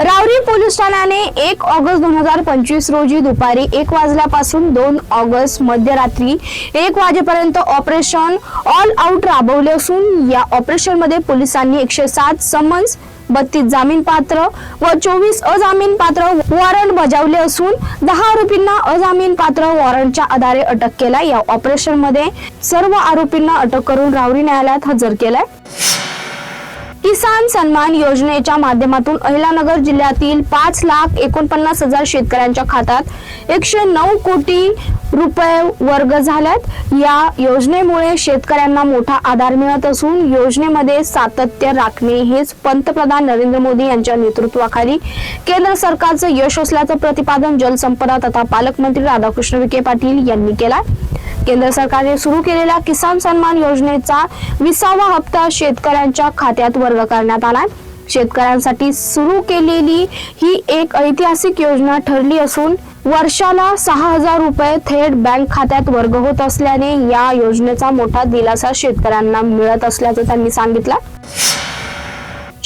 रावरी police ठाण्याने एक August दोन हजार पंचवीस रोजी दुपारी एक वाजल्यापासून दोन ऑगस्ट मध्यरात्री एक वाजेपर्यंत ऑपरेशन ऑल आउट राबवले असून या ऑपरेशनमध्ये पोलिसांनी एकशे सात समन्स बत्तीस जामीन पात्र व चोवीस अजामीन पात्र वॉरंट बजावले असून दहा आरोपींना अजामीन पात्र वॉरंटच्या आधारे अटक केला या ऑपरेशनमध्ये सर्व आरोपींना अटक करून रावरी न्यायालयात हजर केलाय. किसान सन्मान योजनेच्या माध्यमातून अहिलानगर जिल्ह्यातील पाच लाख एकोणपन्नास हजार शेतकऱ्यांच्या खात्यात एकशे नऊ कोटी रुपये वर्ग झाल्यात. या योजनेमुळे शेतकऱ्यांना मोठा आधार मिळत असून योजनेमध्ये सातत्य राखणे हेच पंतप्रधान नरेंद्र मोदी यांच्या नेतृत्वाखाली केंद्र सरकारचं यश असल्याचं प्रतिपादन जलसंपदा तथा पालकमंत्री राधाकृष्ण विखे पाटील यांनी केला केंद्र सरकारने सुरू केलेल्या किसान सन्मान योजनेचा विसावा हप्ता शेतकऱ्यांच्या खात्यात वर्ग करण्यात आला शेतकऱ्यांसाठी सुरू केलेली ही एक ऐतिहासिक योजना ठरली असून वर्षाला सहा हजार रुपये थेट बँक खात्यात वर्ग होत असल्याने या योजनेचा मोठा दिलासा शेतकऱ्यांना मिळत असल्याचं त्यांनी सांगितलं.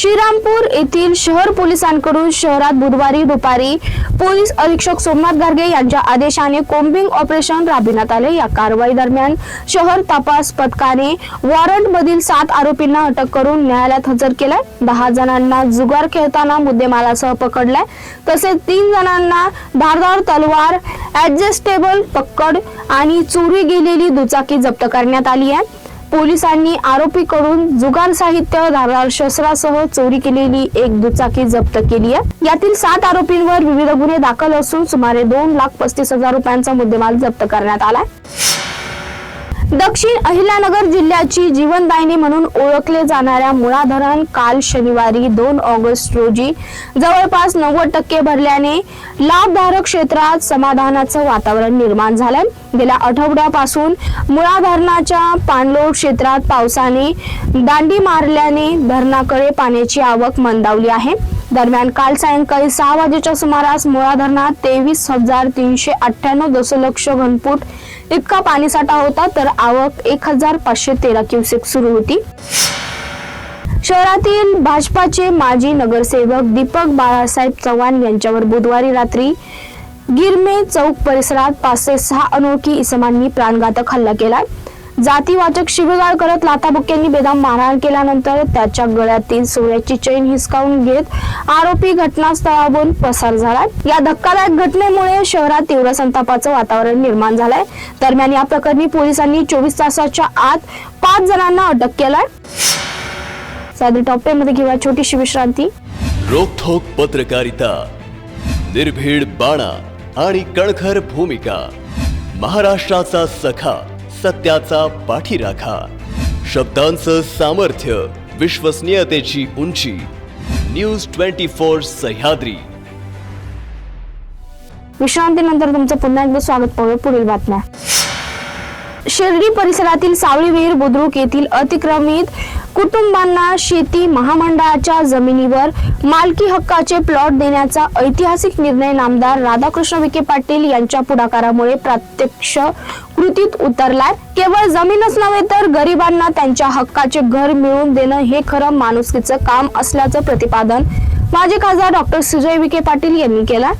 श्रीरामपूर येथील शहर पोलिसांकडून शहरात बुधवारी दुपारी पोलीस अधीक्षक सोमनाथ गार्गे यांच्या आदेशाने कोम्बिंग ऑपरेशन राबविण्यात आले. या कारवाई दरम्यान शहर तपास पथकाने वॉरंट मधील सात आरोपींना अटक करून न्यायालयात हजर केलाय. दहा जणांना जुगार खेळताना मुद्देमालासह पकडलाय. तसेच तीन जणांना धारदार तलवार ऍडजस्टेबल पक्कड आणि चोरी गेलेली दुचाकी जप्त करण्यात आली आहे. पोलिसांनी आरोपीकडून जुगार साहित्य धारदार शस्त्रासह चोरी केलेली एक दुचाकी जप्त केली आहे. यातील सात आरोपींवर विविध गुन्हे दाखल असून सुमारे दोन लाख पस्तीस हजार रुपयांचा मुद्देमाल जप्त करण्यात आलाय. दक्षिण अहिल्यानगर जिल्ह्याची जीवनदायिनी म्हणून ओळखले जाणाऱ्या मुळा धरण काल शनिवारी दोन ऑगस्ट रोजी जवळपास नव्वद टक्के भरल्याने लाभधारक क्षेत्रात समाधानाचं वातावरण निर्माण झालंय. गेल्या आठवड्यापासून मुळा धरणाच्या पाणलोट क्षेत्रात पावसाने दांडी मारल्याने धरणाकडे पाण्याची आवक मंदावली आहे. दरम्यान काल सायंकाळी सहा वाजेच्या सुमारास मुळा धरणात तेवीस हजार तीनशे अठ्ठ्याण्णव दशलक्ष घनफूट इतका पाणीसाठा होता तर आवक एक हजार पाचशे तेरा क्युसेक सुरू होती. शहरातील भाजपाचे माजी नगरसेवक दीपक बाळासाहेब चव्हाण यांच्यावर बुधवारी रात्री गिरमे चौक परिसरात पाच ते सहा अनोळखी इसमांनी प्राणघातक हल्ला केला. जातीवाचक शिबिगाळ करत लाथाबुक्यांनी बेदाम मारहाण केल्यानंतर त्याच्या गळ्यातील सोन्याची चैन हिसकावून घेत आरोपी घटनास्थळावरून पसार झाला. या धक्कादायक घटनेमुळे शहरात तीव्र संतापाचं वातावरण निर्माण झालंय. दरम्यान या प्रकरणी पोलिसांनी चोवीस तासाच्या आत पाच जणांना अटक केलाय. साधी टॉपेमध्ये घेऊया छोटीशी विश्रांती. रोखोक पत्रकारिता निर्भीड बाणा आणि कणखर भूमिका महाराष्ट्राचा सखा. सत्याचा पाठीराखा. शब्दांचं सामर्थ्य विश्वसनीयतेची उंची. News twenty four Sahyadri. विश्रांतीनंतर तुमचं पुन्हा एकदा स्वागत पाहूया पुढील बातम्या. शिर्डी परिसरातील सावळी विहीर बुद्रुक येथील अतिक्रमित कुटुंबांना शेती महामंडळाच्या जमिनीवर मालकी हक्काचे प्लॉट देण्याचा ऐतिहासिक निर्णय नामदार राधाकृष्ण विखे पाटील यांच्या पुढाकारामुळे प्रत्यक्ष कृतीत उतरलाय. केवळ जमीनच नव्हे तर गरिबांना त्यांच्या हक्काचे घर मिळवून देणं हे खरं माणुसकीचं काम असल्याचं प्रतिपादन माजी खासदार डॉक्टर सुजय विखे पाटील यांनी केलं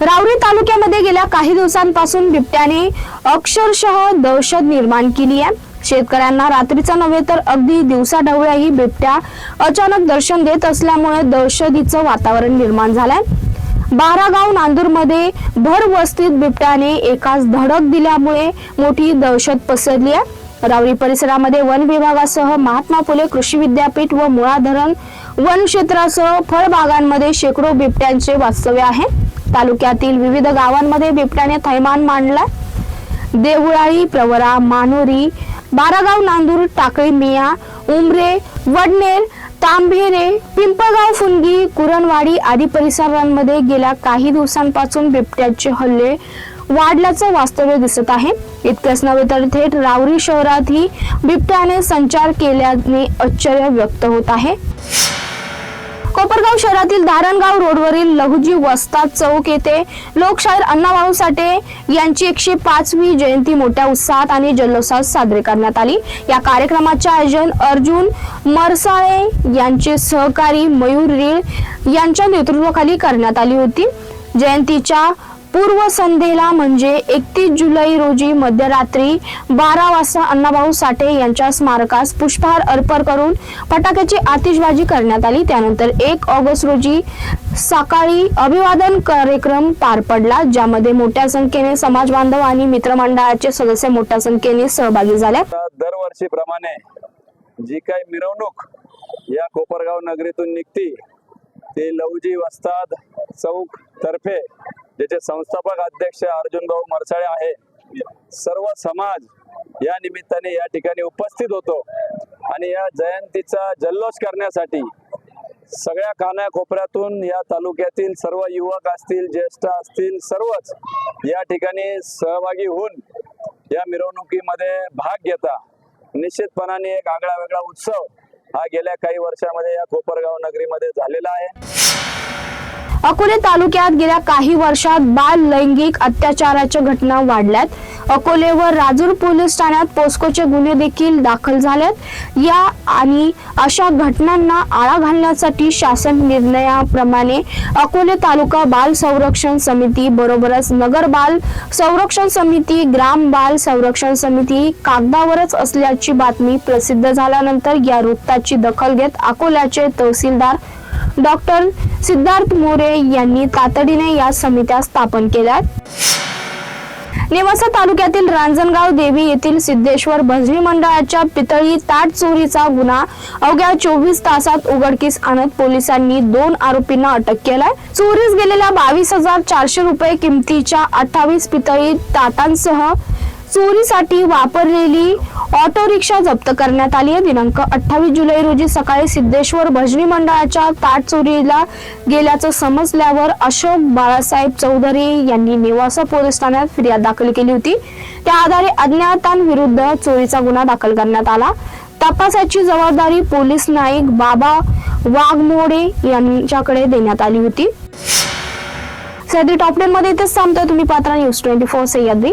रावरी तालुक्यामध्ये गेल्या काही दिवसांपासून बिबट्याने अक्षरशः दहशत निर्माण केली आहे. शेतकऱ्यांना रात्रीचा नव्हे तर अगदी दिवसा ढवळ्याही बिबट्या अचानक दर्शन देत असल्यामुळे दहशतीचं वातावरण निर्माण झालंय. बारागाव नांदूरमध्ये भर वस्तीत बिबट्याने एकाच धडक दिल्यामुळे मोठी दहशत पसरली आहे. रावरी परिसरामध्ये वन विभागासह महात्मा फुले कृषी विद्यापीठ व मुळा धरण वन क्षेत्रासह फळबागांमध्ये शेकडो बिबट्यांचे वास्तव्य आहे. तालुक्यातील विविध गावांमध्ये बिबट्याने थैमान मांडला देवळाळी प्रवरा मानोरी बारागाव नांदूर टाकळी मिया उमरे वडनेर तांभेरे पिंपळगाव फुनगी कुरणवाडी आदी परिसरांमध्ये गेल्या काही दिवसांपासून बिबट्याचे हल्ले वाढल्याचं वास्तव्य दिसत आहे. इतकंच नव्हे तर थेट रावरी शहरातही बिबट्याने संचार केल्याने आश्चर्य व्यक्त होत आहे. कोपरगाव शहरातील धारणगाव रोडवरील लहुजी वस्ताद चौक येथे लोकशाहीर अण्णाभाऊ साठे यांची एकशे पाचवी जयंती मोठ्या उत्साहात आणि जल्लोषात साजरी करण्यात आली. या कार्यक्रमाचे आयोजन अर्जुन मरसाळे यांचे सहकारी मयूर रीळ यांच्या नेतृत्वाखाली करण्यात आली होती. जयंतीच्या पूर्व संध्येला म्हणजे एकतीस जुलै रोजी मध्यरात्री बारा वाजता अण्णाभाऊ साठे यांच्या स्मारकास पुष्पहार अर्पण करून फटाक्याची आतिषबाजी करण्यात आली. त्यानंतर एक ऑगस्ट रोजी सकाळी अभिवादन कार्यक्रम पार पडला ज्यामध्ये मोठ्या संख्येने समाज बांधव आणि मित्रमंडळाचे सदस्य मोठ्या संख्येने सहभागी झाले. दरवर्षीप्रमाणे जी काही मिरवणूक या कोपरगाव नगरीतून निघती ते लवजी वस्ताद चौक तर्फे ज्याचे संस्थापक अध्यक्ष अर्जुन भाऊ मरसाळे आहे. सर्व समाज या निमित्ताने या ठिकाणी उपस्थित होतो. आणि या जयंतीचा जल्लोष करण्यासाठी सगळ्या कानाकोपऱ्यातून या तालुक्यातील सर्व युवक असतील ज्येष्ठ असतील सर्वच या ठिकाणी सहभागी होऊन या मिरवणुकीमध्ये भाग घेता. निश्चितपणाने एक आगळा वेगळा उत्सव हा गेल्या काही वर्षामध्ये या कोपरगाव नगरीमध्ये झालेला आहे. अकोले तालुक्यात गेल्या काही वर्षात बाल लैंगिक अत्याचाराच्या घटना वाढल्यात. अकोले व राजूर पोलीस ठाण्यात पोस्कोचे गुन्हे देखील दाखल झालेत. या आणि अशा घटनांना आळा घालण्यासाठी शासन निर्णयाप्रमाणे अकोले तालुका बाल संरक्षण समिती बरोबरच नगर बाल संरक्षण समिती ग्राम बाल संरक्षण समिती कागदावरच असल्याची बातमी प्रसिद्ध झाल्यानंतर या वृत्ताची दखल घेत अकोल्याचे तहसीलदार डॉक्टर सिद्धार्थ मोरे यांनी तातडीने या समित्या स्थापन केल्या नेवासा तालुक्यातील रांजणगाव देवी येथील सिद्धेश्वर भजनी मंडळाच्या पितळी ताट चोरीचा गुन्हा अवघ्या चोवीस तासात उघडकीस आणत पोलिसांनी दोन आरोपींना अटक केलाय. चोरीस गेलेल्या बावीस हजार चारशे रुपये किमतीच्या अठ्ठावीस पितळी ताटांसह चोरीसाठी वापरलेली ऑटो रिक्षा जप्त करण्यात आली आहे. दिनांक अठ्ठावीस जुलै रोजी सकाळी सिद्धेश्वर भजनी मंडळाच्या ताट चोरीला गेल्याचं समजल्यावर अशोक बाळासाहेब चौधरी यांनी नेवासा पोलीस ठाण्यात फिर्याद दाखल केली होती. त्या आधारे अज्ञातांविरुद्ध चोरीचा गुन्हा दाखल करण्यात आला. तपासाची जबाबदारी पोलीस नाईक बाबा वाघमोडे यांच्याकडे देण्यात आली होती. सध्या टॉप टेन मध्ये इथेच थांबतोय. तुम्ही पात्र news twenty four Sahyadri.